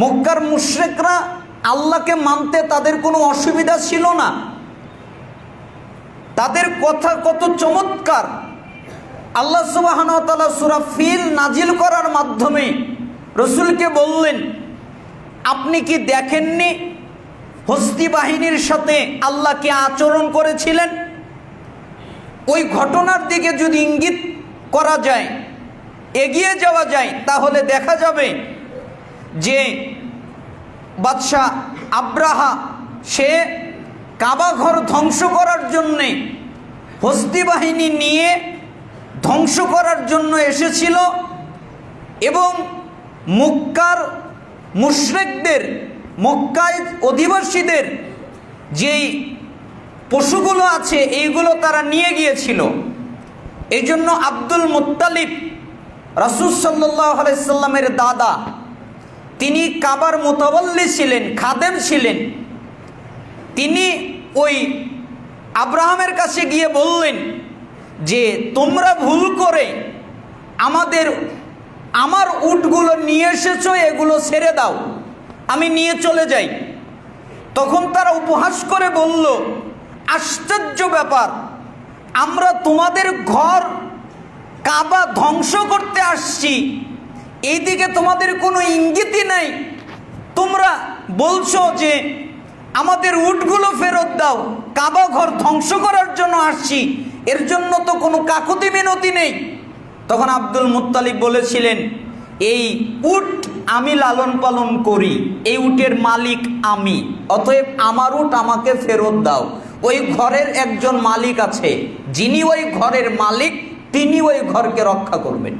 মক্কার মুশ্রেকরা আল্লাহকে মানতে তাদের কোনো অসুবিধা ছিল না। তাদের কথা কত চমৎকার। আল্লাহ সুবাহন তালা সুরা ফিল নাজিল করার মাধ্যমে রসুলকে বললেন, আপনি কি দেখেননি হস্তি বাহিনীর সাথে আল্লাহকে আচরণ করেছিলেন? ওই ঘটনার দিকে যদি ইঙ্গিত করা যায়, এগিয়ে যাওয়া যায়, তাহলে দেখা যাবে যে বাদশাহ আব্রাহা, সে কাবা ঘর ধ্বংস করার জন্যে হস্তি বাহিনী নিয়ে ধ্বংস করার জন্য এসেছিল এবং মক্কার মুশরেকদের, মক্কায় অধিবাসীদের যেই পশুগুলো আছে, এইগুলো তারা নিয়ে গিয়েছিল। এই জন্য আব্দুল মুত্তালিব রাসুল সাল্লাহ আলাইসাল্লামের দাদা তিনি কাবার মোতাবল্লি ছিলেন, খাদেম ছিলেন। তিনি ওই আব্রাহামের কাছে গিয়ে বললেন যে, তোমরা ভুল করে আমাদের, আমার উটগুলো নিয়ে এসেছ, এগুলো ছেড়ে দাও, আমি নিয়ে চলে যাই। তখন তারা উপহাস করে বলল, আশ্চর্য ব্যাপার, আমরা তোমাদের ঘর কাবা ধ্বংস করতে আসছি এইদিকে তোমাদের কোনো ইঙ্গিতই নাই। তোমরা বলছো যে আমাদের উটগুলো ফেরত দাও, কাবা ঘর ধ্বংস করার জন্য আসছি, এর জন্য তো কোনো কাকুতি মিনতি নেই। তখন আব্দুল মুত্তালিব বলেছিলেন, এই উট আমি লালন পালন করি, এই উটের মালিক আমি, অতএব আমার উট আমাকে ফেরত দাও। ওই ঘরের একজন মালিক আছে, যিনি ওই ঘরের মালিক, তিনি ওই ঘরকে রক্ষা করবেন।